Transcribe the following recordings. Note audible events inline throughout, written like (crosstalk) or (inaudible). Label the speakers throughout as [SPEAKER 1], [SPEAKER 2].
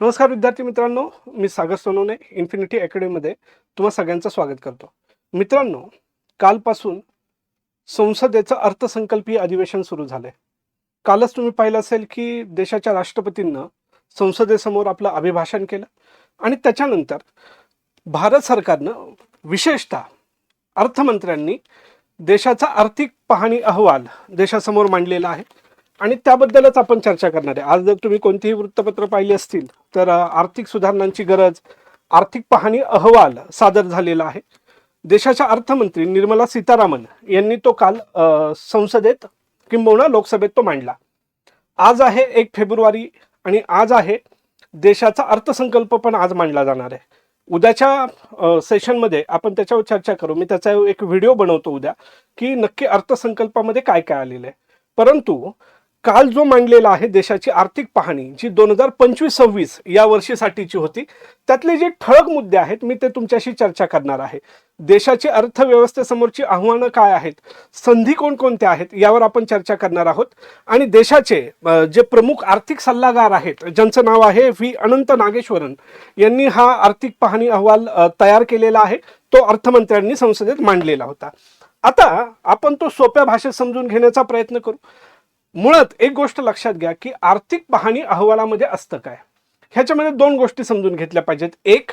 [SPEAKER 1] नमस्कार विद्यार्थी मित्रांनो मी सागर सोनवणे इन्फिनिटी अकॅडमीमध्ये तुम्हा सगळ्यांचं स्वागत करतो. मित्रांनो कालपासून संसदेचं अर्थसंकल्पीय अधिवेशन सुरू झालंय. कालच तुम्ही पाहिलं असेल की देशाच्या राष्ट्रपतींना संसदेसमोर आपलं अभिभाषण केलं आणि त्याच्यानंतर भारत सरकारनं विशेषतः अर्थमंत्र्यांनी देशाचा आर्थिक पाहणी अहवाल देशासमोर मांडलेला आहे. आणि त्याबद्दलच आपण चर्चा करणार आहे. आज जर तुम्ही कोणतीही वृत्तपत्र पाहिली असतील तर आर्थिक सुधारणांची गरज आर्थिक पाहणी अहवाल सादर झालेला आहे. देशाच्या अर्थमंत्री निर्मला सीतारामन यांनी तो काल संसदेत किंबहुना लोकसभेत तो मांडला. आज आहे एक फेब्रुवारी आणि आज आहे देशाचा अर्थसंकल्प पण आज मांडला जाणार आहे. उद्याच्या सेशनमध्ये आपण त्याच्यावर चर्चा करू. मी त्याचा एक व्हिडिओ बनवतो उद्या की नक्की अर्थसंकल्पामध्ये काय काय आलेलं आहे. परंतु काल जो मांडलेला आहे देशाची आर्थिक पाहणी जी दोन हजार पंचवीस सव्वीस या वर्षीसाठीची होती त्यातले जे ठळक मुद्दे आहेत मी ते तुमच्याशी चर्चा करणार आहे. देशाची अर्थव्यवस्थेसमोरची आव्हानं काय आहेत? संधी कोणकोणत्या आहेत? यावर आपण चर्चा करणार आहोत. आणि देशाचे जे प्रमुख आर्थिक सल्लागार आहेत ज्यांचं नाव आहे व्ही. अनंत नागेश्वरन यांनी हा आर्थिक पाहणी अहवाल तयार केलेला आहे. तो अर्थमंत्र्यांनी संसदेत मांडलेला होता. आता आपण तो सोप्या भाषेत समजून घेण्याचा प्रयत्न करू. मुळात एक गोष्ट लक्षात घ्या की आर्थिक पाहणी अहवालामध्ये असतं काय? ह्याच्यामध्ये दोन गोष्टी समजून घेतल्या पाहिजेत. एक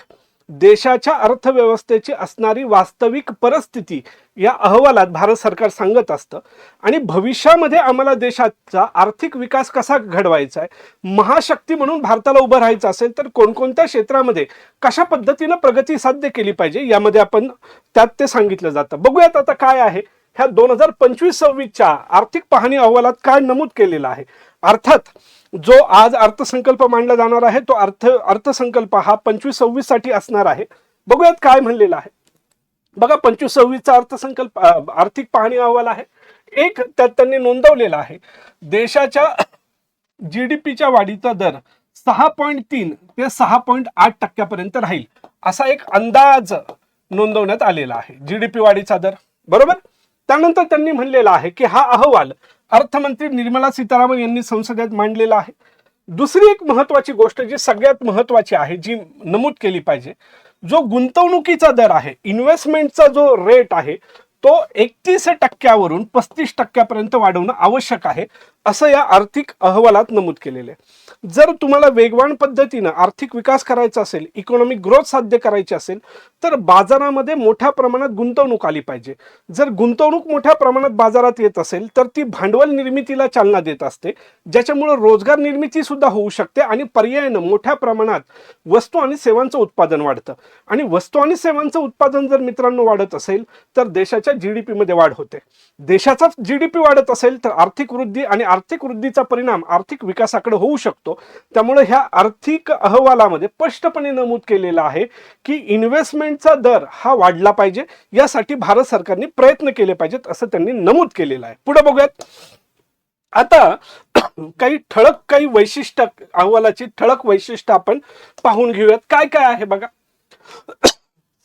[SPEAKER 1] देशाच्या अर्थव्यवस्थेची असणारी वास्तविक परिस्थिती या अहवालात भारत सरकार सांगत असतं. आणि भविष्यामध्ये आम्हाला देशाचा आर्थिक विकास कसा घडवायचा आहे महाशक्ती म्हणून भारताला उभं राहायचं असेल तर कोणकोणत्या क्षेत्रामध्ये कशा पद्धतीनं प्रगती साध्य केली पाहिजे यामध्ये आपण त्यात ते सांगितलं जातं. बघूयात आता काय आहे. ह्या दोन हजार पंचवीस सव्वीसच्या आर्थिक पाहणी अहवालात काय नमूद केलेलं आहे? अर्थात जो आज अर्थसंकल्प मांडला जाणार आहे तो अर्थ अर्थसंकल्प हा पंचवीस सव्वीससाठी असणार आहे. बघूयात काय म्हणलेलं आहे. बघा पंचवीस सव्वीसचा अर्थसंकल्प आर्थिक पाहणी अहवाल आहे. एक त्यात त्यांनी नोंदवलेला आहे देशाच्या जी डी पीच्या वाढीचा दर सहा पॉईंट तीन ते सहा पॉईंट आठ टक्क्यापर्यंत राहील. असा एक अंदाज नोंदवण्यात आलेला आहे. जी डी पी वाढीचा दर. बरोबर? त्यानंतर त्यांनी म्हणलेला आहे की हा अहवाल अर्थमंत्री निर्मला सीतारामन यांनी संसदेत मांडलेला आहे. दुसरी एक महत्वाची गोष्ट जी सगळ्यात महत्वाची आहे जी नमूद केली पाहिजे जो गुंतवणुकीचा दर आहे इन्व्हेस्टमेंटचा जो रेट आहे तो एकतीस टक्क्यावरून पस्तीस टक्क्यापर्यंत वाढवणं आवश्यक आहे. असं या आर्थिक अहवालात नमूद केलेलं आहे. जर तुम्हाला वेगवान पद्धतीनं आर्थिक विकास करायचा असेल इकॉनॉमिक ग्रोथ साध्य करायची असेल तर बाजारामध्ये मोठ्या प्रमाणात गुंतवणूक आली पाहिजे. जर गुंतवणूक मोठ्या प्रमाणात बाजारात येत असेल तर ती भांडवल निर्मितीला चालना देत असते ज्याच्यामुळे रोजगार निर्मिती सुद्धा होऊ शकते आणि पर्यायानं मोठ्या प्रमाणात वस्तू आणि सेवांचं उत्पादन वाढतं. आणि वस्तू आणि सेवांचं उत्पादन जर मित्रांनो वाढत असेल तर देशाच्या जी डी पीमध्ये वाढ होते. देशाचा पी वाढत असेल तर आर्थिक वृद्धी आणि आर्थिक वृद्धीचा परिणाम आर्थिक विकासाकडे होऊ शकतो. त्यामुळे ह्या आर्थिक अहवालामध्ये स्पष्टपणे नमूद केलेलं आहे की इन्व्हेस्टमेंटचा दर हा वाढला पाहिजे. यासाठी भारत सरकारने प्रयत्न केले पाहिजेत असं त्यांनी नमूद केलेलं आहे. पुढे बघूयात. आता काही ठळक काही वैशिष्ट्य अहवालाची ठळक वैशिष्ट्य आपण पाहून घेऊयात. काय काय आहे बघा.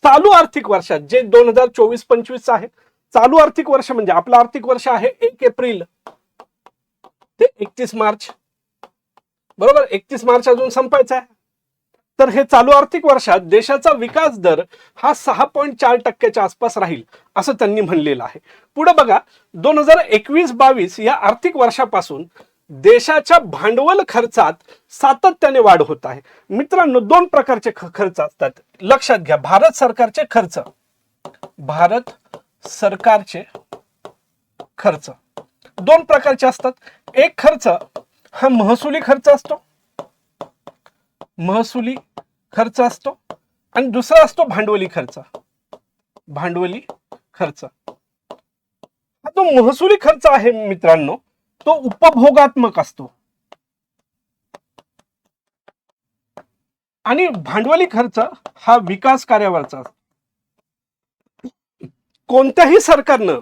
[SPEAKER 1] चालू आर्थिक वर्षात जे दोन हजार चोवीस पंचवीस आहे. चालू आर्थिक वर्ष म्हणजे आपलं आर्थिक वर्ष आहे एक एप्रिल. ते एकतीस मार्च. बरोबर? एकतीस मार्च अजून संपायचा आहे. तर हे चालू आर्थिक वर्षात देशाचा विकास दर हा सहा पॉईंट चार टक्क्याच्या आसपास राहील असं त्यांनी म्हणलेलं आहे. पुढे बघा दोन हजार एकवीस बावीस या आर्थिक वर्षापासून देशाच्या भांडवल खर्चात सातत्याने वाढ होत आहे. मित्रांनो दोन प्रकारचे ख- खर्च असतात. लक्षात घ्या भारत सरकारचे खर्च. भारत सरकारचे खर्च. दोन प्रकारचे असतात. एक खर्च हा महसुली खर्च असतो. महसुली खर्च असतो. आणि दुसरा असतो भांडवली खर्च. भांडवली खर्च. हा जो महसुली खर्च आहे मित्रांनो तो उपभोगात्मक असतो. आणि भांडवली खर्च हा विकास कार्यावरचा असतो. कोणत्याही सरकारनं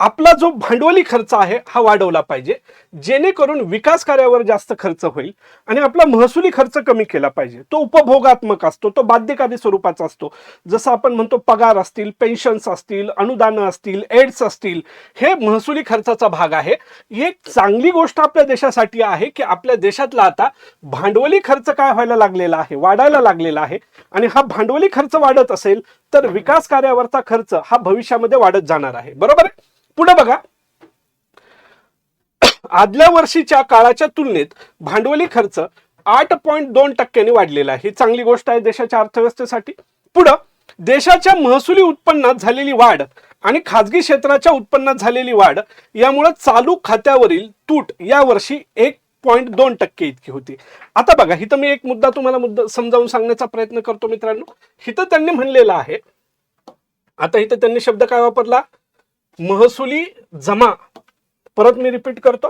[SPEAKER 1] आपला जो भांडवली खर्च आहे हा वाढवला पाहिजे. जेणेकरून विकास कार्यावर जास्त खर्च होईल आणि आपला महसुली खर्च कमी केला पाहिजे. तो उपभोगात्मक असतो तो बाध्यकारी स्वरूपाचा असतो. जसं आपण म्हणतो पगार असतील पेन्शन्स असतील अनुदानं असतील एड्स असतील हे महसुली खर्चाचा भाग आहे. ही एक चांगली गोष्ट आपल्या देशासाठी आहे की आपल्या देशातला आता भांडवली खर्च काय व्हायला लागलेला आहे वाढायला लागलेला आहे. आणि हा भांडवली खर्च वाढत असेल तर विकास कार्यावरचा खर्च हा भविष्यामध्ये वाढत जाणार आहे. बरोबर आहे? पुढे बघा. आदल्या वर्षीच्या काळाच्या तुलनेत भांडवली खर्च आठ पॉईंट दोन टक्क्यांनी वाढलेला आहे. ही चांगली गोष्ट आहे देशाच्या अर्थव्यवस्थेसाठी. पुढं देशाच्या महसुली उत्पन्नात झालेली वाढ आणि खाजगी क्षेत्राच्या उत्पन्नात झालेली वाढ यामुळे चालू खात्यावरील तूट या वर्षी एक पॉईंट दोन टक्के इतकी होती. आता बघा इथं मी एक मुद्दा तुम्हाला मुद्दा समजावून सांगण्याचा प्रयत्न करतो मित्रांनो. इथं त्यांनी म्हणलेलं आहे. आता इथं त्यांनी शब्द काय वापरला? महसुली जमा. परत मी रिपीट करतो.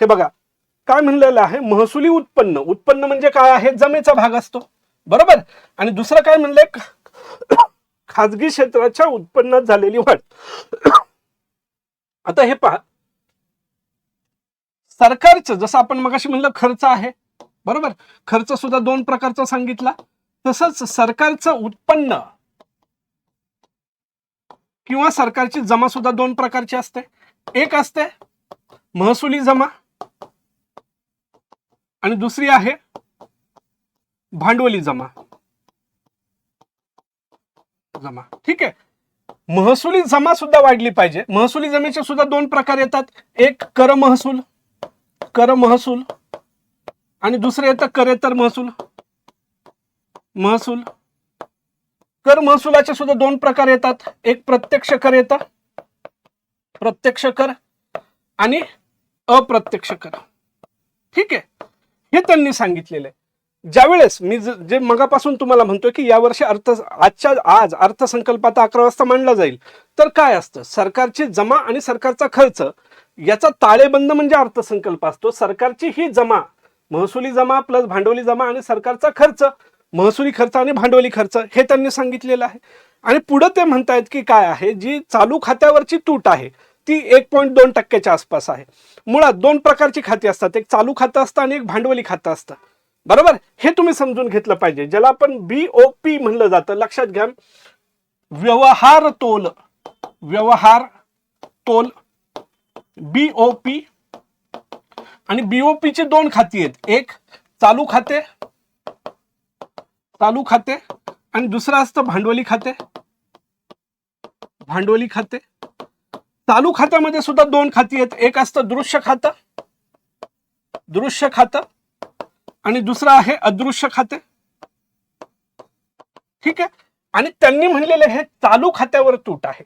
[SPEAKER 1] हे बघा काय म्हणलेलं आहे? महसुली उत्पन्न. उत्पन्न म्हणजे काय आहे? जमेचा भाग असतो. बरोबर? आणि दुसरं काय म्हणलंय? खाजगी क्षेत्राच्या उत्पन्नात झालेली वाढ. आता हे पहा. सरकारचं जसं आपण मगाशी म्हणलं खर्च आहे. बरोबर? खर्च सुद्धा दोन प्रकारचा सांगितला. तसंच सरकारचं उत्पन्न किंवा सरकारची जमा सुद्धा दोन प्रकारची असते. एक असते महसुली जमा आणि दुसरी आहे भांडवली जमा. जमा. ठीक आहे. महसुली जमा सुद्धा वाढली पाहिजे. महसुली जमेचे सुद्धा दोन प्रकार येतात. एक कर महसूल कर महसूल आणि दुसरं येतं करेतर महसूल. महसूल कर महसुलाचे सुद्धा दोन प्रकार येतात. एक प्रत्यक्ष कर येतं. प्रत्यक्ष कर आणि अप्रत्यक्ष कर. ठीक आहे? हे त्यांनी सांगितलेलं आहे. ज्यावेळेस मी जे मगापासून तुम्हाला म्हणतोय की यावर्षी अर्थ आजच्या आज अर्थसंकल्पात अकरा वाजता मांडला जाईल. तर काय असतं? सरकारची जमा आणि सरकारचा खर्च याचा ताळेबंद म्हणजे अर्थसंकल्प असतो. सरकारची ही जमा महसुली जमा प्लस भांडवली जमा आणि सरकारचा खर्च महसुली खर्च आणि भांडवली खर्च हे त्यांनी सांगितलेलं आहे. आणि पुढं ते म्हणतायत की काय आहे जी चालू खात्यावरची तूट आहे ती एक पॉईंट दोन टक्क्याच्या आसपास आहे. मुळात दोन प्रकारची खाती असतात एक चालू खातं असतं आणि एक भांडवली खातं असतं. बरोबर? हे तुम्ही समजून घेतलं पाहिजे. ज्याला आपण बी ओ पी म्हणलं जातं. लक्षात घ्या. व्यवहार तोल. व्यवहार तोल. बी ओ पी आणि बीओपीची दोन खाती आहेत. एक चालू खाते चालू खाते आणि दुसरं असतं भांडवली खाते. भांडवली खाते. चालू खात्यामध्ये सुद्धा दोन खाती आहेत. एक असतं दृश्य खातं दृश्य खातं आणि दुसरं आहे अदृश्य खाते. ठीक आहे? आणि त्यांनी म्हणलेले हे चालू खात्यावर तूट आहे.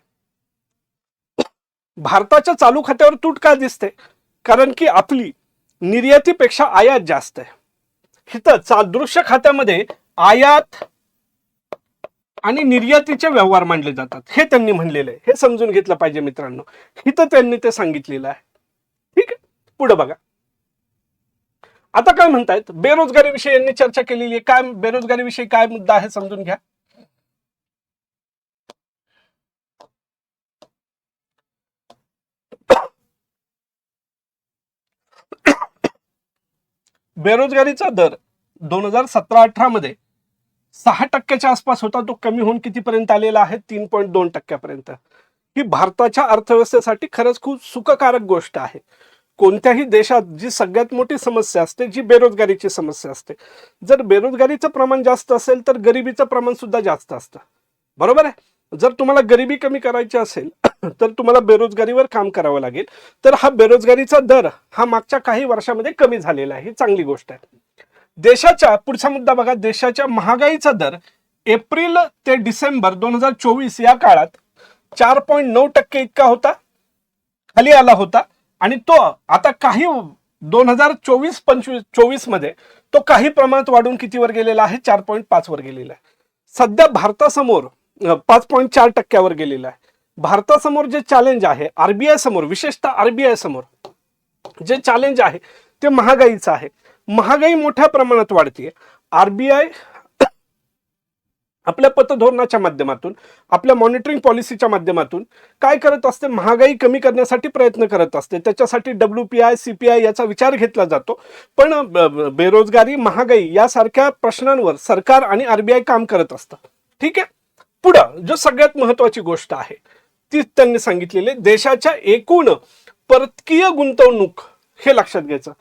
[SPEAKER 1] भारताच्या चालू खात्यावर तूट का दिसते? कारण की आपली निर्यातीपेक्षा आयात जास्त आहे. हिथं चा- दृश्य खात्यामध्ये आयात आणि निर्यातीचे व्यवहार मांडले जातात. हे त्यांनी म्हणलेलं आहे. हे समजून घेतलं पाहिजे मित्रांनो. इथं त्यांनी ते सांगितलेलं आहे. ठीक आहे? पुढे बघा. आता काय म्हणतायत? बेरोजगारी विषयी यांनी चर्चा केलेली आहे. काय बेरोजगारी विषयी काय मुद्दा आहे समजून घ्या. (coughs) बेरोजगारीचा दर दोन हजार सतरा अठरा मध्ये सहा टक्क्याच्या आसपास होता तो कमी होऊन कितीपर्यंत आलेला आहे? तीन पॉईंट दोन टक्क्यापर्यंत. ही भारताच्या अर्थव्यवस्थेसाठी खरंच खूप सुखकारक गोष्ट आहे. कोणत्याही देशात जी सगळ्यात मोठी समस्या असते जी बेरोजगारीची समस्या असते. जर बेरोजगारीचं प्रमाण जास्त असेल तर गरिबीचं प्रमाण सुद्धा जास्त असतं. बरोबर आहे? जर तुम्हाला गरिबी कमी करायची असेल (clears throat) तर तुम्हाला बेरोजगारीवर काम करावं लागेल. तर हा बेरोजगारीचा दर हा मागच्या काही वर्षामध्ये कमी झालेला आहे. ही चांगली गोष्ट आहे. देशाच्या पुढचा मुद्दा बघा देशाच्या महागाईचा दर एप्रिल ते डिसेंबर दोन हजार चोवीस या काळात चार पॉईंट नऊ टक्के इतका होता खाली आला होता आणि तो आता काही दोन हजार चोवीस पंचवीस चोवीसमध्ये तो काही प्रमाणात वाढून कितीवर गेलेला आहे? चार पॉईंट पाच वर गेलेला आहे. सध्या भारतासमोर पाच पॉईंट चार टक्क्यावर गेलेला आहे. भारतासमोर जे चॅलेंज आहे आरबीआय समोर विशेषतः आरबीआय समोर जे चॅलेंज आहे ते महागाईचं आहे. महागाई मोठ्या प्रमाणात वाढते. आरबीआय आपल्या पतधोरणाच्या माध्यमातून आपल्या मॉनिटरिंग पॉलिसीच्या माध्यमातून काय करत असते? महागाई कमी करण्यासाठी प्रयत्न करत असते. त्याच्यासाठी W P I C P I याचा विचार घेतला जातो. पण बेरोजगारी महागाई यासारख्या प्रश्नांवर सरकार आणि आरबीआय काम करत असतं. ठीक आहे? पुढं जो सगळ्यात महत्वाची गोष्ट आहे ती त्यांनी सांगितलेली देशाच्या एकूण परकीय गुंतवणूक हे लक्षात घ्यायचं.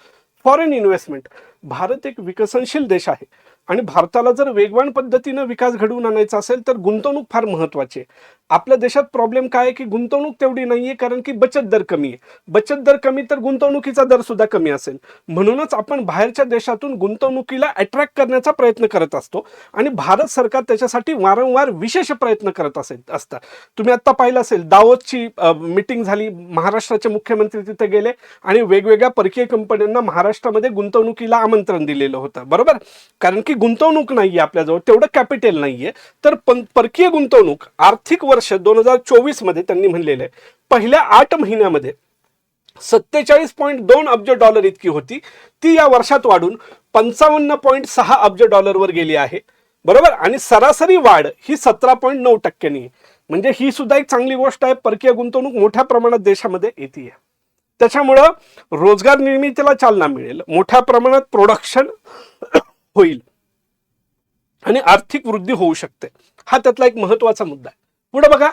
[SPEAKER 1] फॉरेन इन्व्हेस्टमेंट भारत एक विकसनशील देश आहे. आणि भारताला जर वेगवान पद्धतीनं विकास घडवून आणायचा असेल तर गुंतवणूक फार महत्वाची आहे. आपल्या देशात प्रॉब्लेम काय आहे की गुंतवणूक तेवढी नाहीये कारण की बचत दर कमी आहे. बचत दर कमी तर गुंतवणुकीचा दर सुद्धा कमी असेल. म्हणूनच आपण बाहेरच्या देशातून गुंतवणुकीला अट्रॅक्ट करण्याचा प्रयत्न करत असतो आणि भारत सरकार त्याच्यासाठी वारंवार विशेष प्रयत्न करत असेल असतात तुम्ही आता पाहिलं असेल दावतची मिटिंग झाली महाराष्ट्राचे मुख्यमंत्री तिथे गेले आणि वेगवेगळ्या परकीय कंपन्यांना महाराष्ट्रामध्ये गुंतवणुकीला आमंत्रण दिलेलं होतं. बरोबर? कारण की गुंतवणूक नाहीये आपल्याजवळ तेवढं कॅपिटल नाहीये. तर पण परकीय गुंतवणूक आर्थिक वर्ष दोन हजार चोवीसमध्ये त्यांनी म्हणलेलं आहे. पहिल्या आठ महिन्यामध्ये सत्तेचाळीस पॉईंट दोन अब्ज डॉलर इतकी होती. ती या वर्षात वाढून पंचावन्न पॉईंट सहा अब्ज डॉलरवर गेली आहे. बरोबर? आणि सरासरी वाढ ही सतरा पॉईंट नऊ टक्क्यांनी आहे. म्हणजे ही सुद्धा एक चांगली गोष्ट आहे. परकीय गुंतवणूक मोठ्या प्रमाणात देशामध्ये येते त्याच्यामुळं रोजगार निर्मितीला चालना मिळेल. मोठ्या प्रमाणात प्रोडक्शन होईल. आणि आर्थिक वृद्धी होऊ शकते. हा त्यातला एक महत्त्वाचा मुद्दा आहे. पुढे बघा.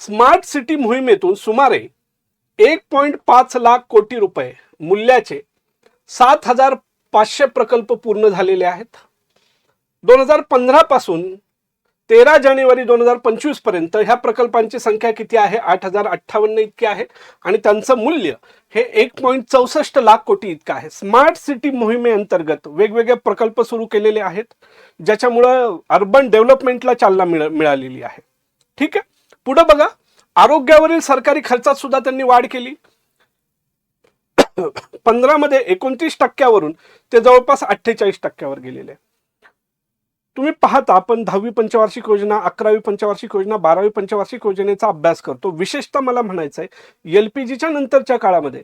[SPEAKER 1] स्मार्ट सिटी मोहिमेतून सुमारे एक पॉईंट पाच लाख कोटी रुपये मूल्याचे सात हजार पाचशे प्रकल्प पूर्ण झालेले आहेत. दोन हजार पंधरा पासून तेरा जानेवारी दोन हजार पंचवीसपर्यंत ह्या प्रकल्पांची संख्या किती आहे? आठ हजार अठ्ठावन्न इतकी आहे. आणि त्यांचं मूल्य हे एक पॉईंट चौसष्ट लाख कोटी इतकं आहे. स्मार्ट सिटी मोहिमेअंतर्गत वेगवेगळे प्रकल्प सुरू केलेले आहेत ज्याच्यामुळं अर्बन डेव्हलपमेंटला चालना मिळ मिळालेली आहे. ठीक आहे? पुढं बघा. आरोग्यावरील सरकारी खर्चात सुद्धा त्यांनी वाढ केली. (coughs) पंधरामध्ये एकोणतीस टक्क्यावरून ते जवळपास अठ्ठेचाळीस टक्क्यावर गेलेले आहे. तुम्ही पाहता आपण दहावी पंचवार्षिक योजना अकरावी पंचवार्षिक योजना बारावी पंचवार्षिक योजनेचा अभ्यास करतो. विशेषतः मला म्हणायचं आहे एल पी जीच्या नंतरच्या काळामध्ये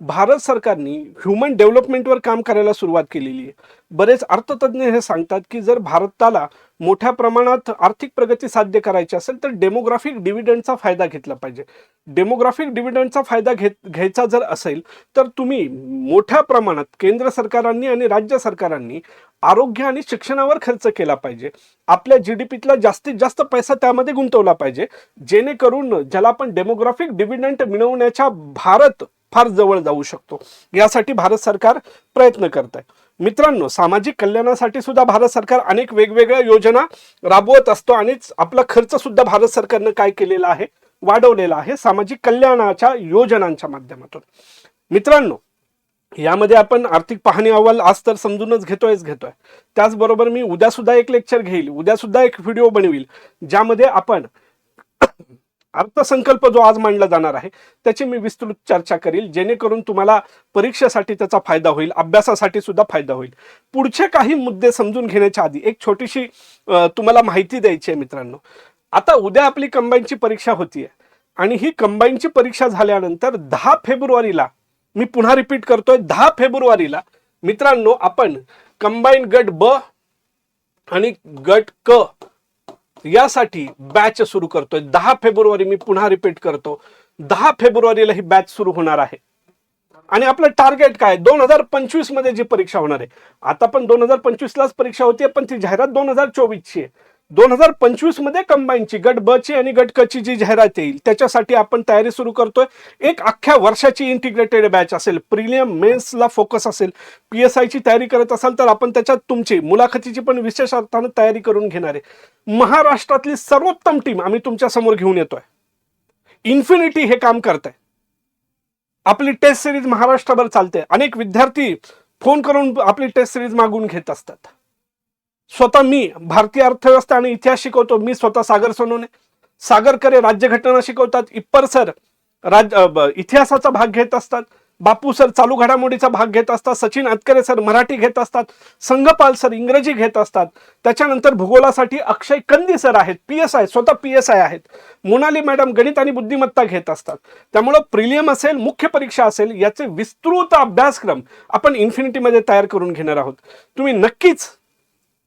[SPEAKER 1] भारत सरकारने ह्युमन डेव्हलपमेंटवर काम करायला सुरुवात केलेली आहे. बरेच अर्थतज्ञ हे सांगतात की जर भारताला मोठ्या प्रमाणात आर्थिक प्रगती साध्य करायची असेल तर डेमोग्राफिक डिव्हिडंडचा फायदा घेतला पाहिजे. डेमोग्राफिक डिव्हिडंडचा फायदा घेत घ्यायचा जर असेल तर तुम्ही मोठ्या प्रमाणात केंद्र सरकारांनी आणि राज्य सरकारांनी आरोग्य आणि शिक्षणावर खर्च केला पाहिजे. आपल्या जी डी पीतला जास्तीत जास्त पैसा त्यामध्ये गुंतवला पाहिजे. जेणेकरून ज्याला आपण डेमोग्राफिक डिव्हिडंट मिळवण्याच्या भारत फार जवळ जाऊ शकतो. यासाठी भारत सरकार प्रयत्न करत आहे. मित्रांनो सामाजिक कल्याणासाठी सुद्धा भारत सरकार अनेक वेगवेगळ्या योजना राबवत असतो आणि आपला खर्च सुद्धा भारत सरकारनं काय केलेला आहे? वाढवलेला आहे सामाजिक कल्याणाच्या योजनांच्या माध्यमातून. मित्रांनो यामध्ये आपण आर्थिक पाहणी अहवाल आज तर समजूनच घेतोयच घेतोय. त्याचबरोबर मी उद्या सुद्धा एक लेक्चर घेईल उद्या सुद्धा एक व्हिडिओ बनवील ज्यामध्ये आपण अर्थसंकल्प जो आज मांडला जाणार आहे त्याची मी विस्तृत चर्चा करील. जेणेकरून तुम्हाला परीक्षेसाठी त्याचा फायदा होईल अभ्यासासाठी सुद्धा फायदा होईल. पुढचे काही मुद्दे समजून घेण्याच्या आधी एक छोटीशी तुम्हाला माहिती द्यायची आहे मित्रांनो. आता उद्या आपली कंबाईनची परीक्षा होतीये. आणि ही कंबाईनची परीक्षा झाल्यानंतर दहा फेब्रुवारीला मी पुन्हा रिपीट करतोय दहा फेब्रुवारीला मित्रांनो आपण कंबाईन गट ब आणि गट क यासाठी बॅच सुरू करतोय. दहा फेब्रुवारी मी पुन्हा रिपीट करतो. दहा फेब्रुवारीला ही बॅच सुरू होणार आहे. आणि आपलं टार्गेट काय? दोन हजार पंचवीसमध्ये जी परीक्षा होणार आहे. आता पण दोन हजार पंचवीस लाच परीक्षा होती पण ती जाहिरात दोन हजार चोवीस ची आहे. दोन हजार पंचवीसमध्ये कंबाईनची गट ब ची आणि गट क ची जी जाहिरात येईल त्याच्यासाठी आपण तयारी सुरू करतोय. एक अख्ख्या वर्षाची इंटिग्रेटेड बॅच असेल प्रिलियम मेन्सला फोकस असेल पी एस आयची तयारी करत असाल तर आपण त्याच्यात तुमची मुलाखतीची पण विशेष अर्थानं तयारी करून घेणार आहे. महाराष्ट्रातली सर्वोत्तम टीम आम्ही तुमच्यासमोर घेऊन येतोय. इन्फिनिटी हे काम करत आहे आपली टेस्ट सिरीज महाराष्ट्रभर चालते. अनेक विद्यार्थी फोन करून आपली टेस्ट सिरीज मागून घेत असतात. स्वतः मी भारतीय अर्थव्यवस्था आणि इतिहास शिकवतो. मी स्वतः सागर सोनवणे. सागरकरे राज्यघटना शिकवतात. इप्पर सर राज इतिहासाचा भाग घेत असतात. बापू सर चालू घडामोडीचा भाग घेत असतात. सचिन अतकरे सर मराठी घेत असतात. संघपाल सर इंग्रजी घेत असतात. त्याच्यानंतर भूगोलासाठी अक्षय कंदी सर आहेत. पी एस आय स्वतः पी एस आय आहेत. मोनाली मॅडम गणित आणि बुद्धिमत्ता घेत असतात. त्यामुळं प्रिलियम असेल मुख्य परीक्षा असेल याचे विस्तृत अभ्यासक्रम आपण इन्फिनिटीमध्ये तयार करून घेणार आहोत. तुम्ही नक्कीच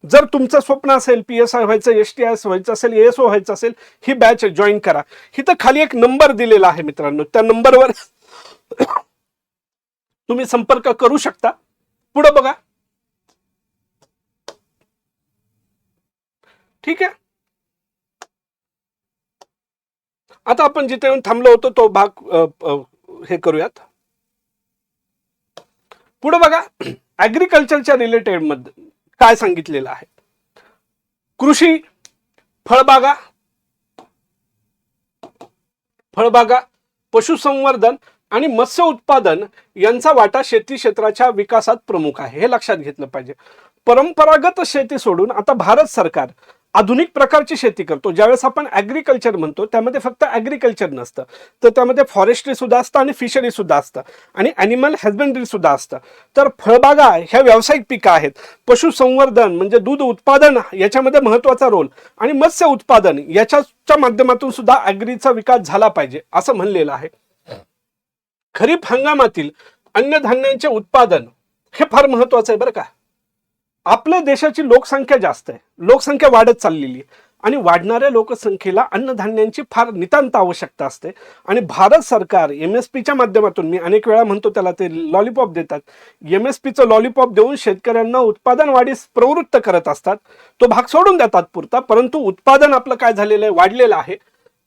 [SPEAKER 1] जर तुमचं स्वप्न असेल पी एस आय व्हायचं एस टी एस व्हायचं असेल एस ओ व्हायचं असेल ही बॅच जॉईन करा. इथं खाली एक नंबर दिलेला आहे मित्रांनो. त्या नंबरवर (coughs) तुम्ही संपर्क करू शकता. पुढे बघा. ठीक आहे? आता आपण जिथे येऊन थांबलो होतो तो भाग हे करूयात. पुढे बघा. ऍग्रिकल्चरच्या रिलेटेडमध्ये काय सांगितलेलं आहे? कृषी फळबागा फळबागा पशुसंवर्धन आणि मत्स्य उत्पादन यांचा वाटा शेती क्षेत्राच्या विकासात प्रमुख आहे. हे लक्षात घेतलं पाहिजे. परंपरागत शेती सोडून आता भारत सरकार आधुनिक प्रकारची शेती करतो. ज्यावेळेस आपण ऍग्रिकल्चर म्हणतो त्यामध्ये फक्त ऍग्रिकल्चर नसतं. तर त्यामध्ये फॉरेस्ट्री सुद्धा असतं आणि फिशरी सुद्धा असतं. आणि अॅनिमल हॅजबंड्री सुद्धा असतं. तर फळबागा ह्या व्यावसायिक पिकं आहेत. पशुसंवर्धन म्हणजे दूध उत्पादन याच्यामध्ये महत्त्वाचा रोल. आणि मत्स्य उत्पादन याच्याच्या माध्यमातून सुद्धा ॲग्रीचा विकास झाला पाहिजे असं म्हणलेलं आहे. खरीप हंगामातील अन्नधान्यांचे उत्पादन हे फार महत्वाचं आहे बरं का. आपल्या देशाची लोकसंख्या जास्त आहे. लोकसंख्या वाढत चाललेली आहे. आणि वाढणाऱ्या लोकसंख्येला अन्नधान्यांची फार नितांत आवश्यकता असते. आणि भारत सरकार एम एस पीच्या माध्यमातून मी अनेक वेळा म्हणतो त्याला ते लॉलीपॉप देतात. एम एस पीचं लॉलीपॉप देऊन शेतकऱ्यांना उत्पादन वाढीस प्रवृत्त करत असतात. तो भाग सोडून देतात पुरता परंतु उत्पादन आपलं काय झालेलं आहे? वाढलेलं आहे.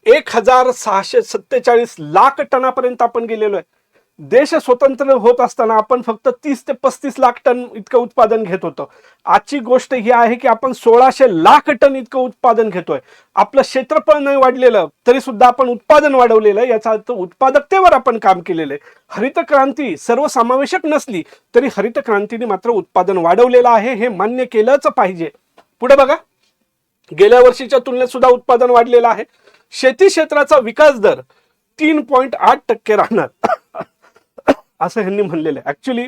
[SPEAKER 1] एक हजार सहाशे सत्तेचाळीस लाख टनापर्यंत आपण गेलेलो आहे. देश स्वतंत्र होत असताना आपण फक्त तीस ते पस्तीस लाख टन इतकं उत्पादन घेत होतो. आजची गोष्ट ही आहे की आपण सोळाशे लाख टन इतकं उत्पादन घेतोय. आपलं क्षेत्रफळ नाही वाढलेलं तरी सुद्धा आपण उत्पादन वाढवलेलं याचा अर्थ उत्पादकतेवर आपण काम केलेलं आहे. हरित क्रांती सर्वसमावेशक नसली तरी हरित क्रांतीने मात्र उत्पादन वाढवलेलं आहे हे मान्य केलंच पाहिजे. पुढे बघा. गेल्या वर्षीच्या तुलनेत सुद्धा उत्पादन वाढलेलं आहे. शेती क्षेत्राचा विकास दर तीन पॉईंट आठ टक्के राहणार. असं ह्यांनी म्हणलेलं आहे. ऍक्च्युली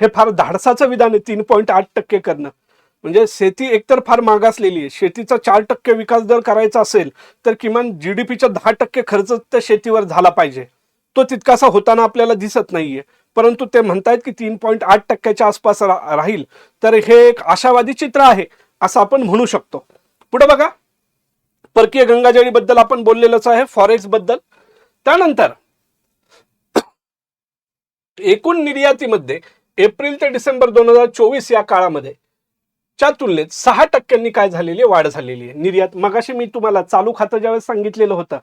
[SPEAKER 1] हे फार धाडसाचं विधान आहे तीन पॉईंट आठ टक्के करणं. म्हणजे शेती एकतर फार मागासलेली आहे. शेतीचा चार टक्के विकास दर करायचा असेल तर किमान जीडीपीचा दहा टक्के खर्च त्या शेतीवर झाला पाहिजे. तो तितकासा होताना आपल्याला दिसत नाहीये. परंतु ते म्हणतायत की तीन पॉईंट आठ टक्क्याच्या आसपास राहील. तर हे एक आशावादी चित्र आहे असं आपण म्हणू शकतो. पुढे बघा. परकीय गंगाजळी बद्दल आपण बोललेलंच आहे फॉरेक्सबद्दल त्यानंतर एकूण निर्यातीमध्ये एप्रिल ते डिसेंबर दोन हजार चोवीस या काळामध्ये च्या तुलनेत सहा टक्क्यांनी काय झालेली आहे? वाढ झालेली आहे. निर्यात मगाशी मी तुम्हाला चालू खातं ज्यावेळेस सांगितलेलं होतं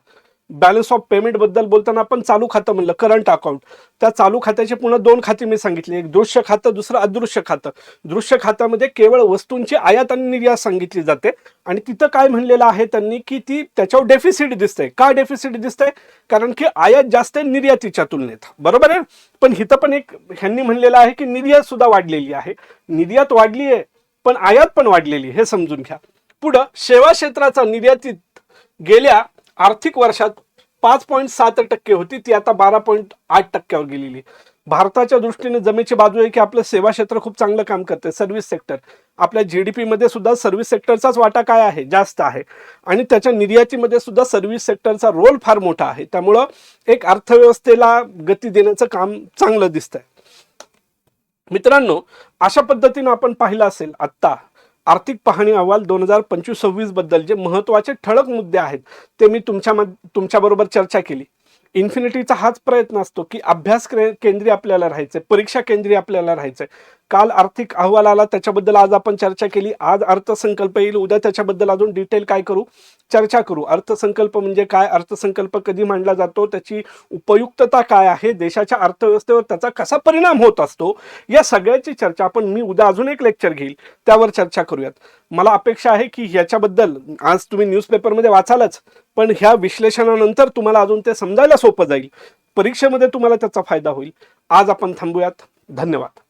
[SPEAKER 1] बॅलन्स ऑफ पेमेंटबद्दल बोलताना आपण चालू खातं म्हणलं करंट अकाउंट त्या चालू खात्याचे पुन्हा दोन खाती मी सांगितली. एक दृश्य खातं दुसरं अदृश्य खातं. दृश्य खात्यामध्ये केवळ वस्तूंची आयात आणि निर्यात सांगितली जाते. आणि तिथं काय म्हणलेलं आहे त्यांनी की ती त्याच्यावर डेफिसिट दिसते का डेफिसिट दिसते कारण की आयात जास्त आहे निर्यातीच्या तुलनेत. बरोबर आहे? पण इथं पण एक ह्यांनी म्हणलेलं आहे की निर्यात सुद्धा वाढलेली आहे. निर्यात वाढली आहे पण आयात पण वाढलेली आहे, हे समजून घ्या. पुढं सेवा क्षेत्राचा निर्यातीत गेल्या आर्थिक वर्षात पाच पॉईंट सात टक्के होती ती आता बारा पॉईंट आठ टक्क्यावर गेलेली. आहे. भारताच्या दृष्टीने जमेची बाजू आहे की आपलं सेवा क्षेत्र खूप चांगलं काम करते सर्व्हिस सेक्टर आपल्या जी डी मध्ये सुद्धा सर्व्हिस सेक्टरचाच वाटा काय आहे? जास्त आहे. आणि त्याच्या निर्यातीमध्ये सुद्धा सर्व्हिस सेक्टरचा रोल फार मोठा आहे. त्यामुळं एक अर्थव्यवस्थेला गती देण्याचं काम चांगलं दिसतंय. मित्रांनो अशा पद्धतीनं आपण पाहिलं असेल आत्ता आर्थिक पाहणी अहवाल दोन हजार पंचवीस सव्वीसबद्दल जे महत्त्वाचे ठळक मुद्दे आहेत ते मी तुमच्या तुमच्याबरोबर चर्चा केली. इन्फिनिटीचा हाच प्रयत्न असतो की अभ्यास केंद्री आपल्याला राहायचं परीक्षा केंद्री आपल्याला राहायचं काल आर्थिक अहवाल आला त्याच्याबद्दल आज आपण चर्चा केली. आज अर्थसंकल्प येईल उद्या त्याच्याबद्दल अजून डिटेल काय करू? चर्चा करू. अर्थसंकल्प म्हणजे काय? अर्थसंकल्प कधी मांडला जातो? त्याची उपयुक्तता काय आहे? देशाच्या अर्थव्यवस्थेवर त्याचा कसा परिणाम होत असतो? या सगळ्याची चर्चा आपण मी उद्या अजून एक लेक्चर घेईल. त्यावर चर्चा करूयात. मला अपेक्षा आहे की ह्याच्याबद्दल आज तुम्ही न्यूजपेपरमध्ये वाचालच पण ह्या विश्लेषणानंतर तुम्हाला अजून ते समजायला सोपं जाईल. परीक्षेमध्ये तुम्हाला त्याचा फायदा होईल. आज आपण थांबूयात. धन्यवाद.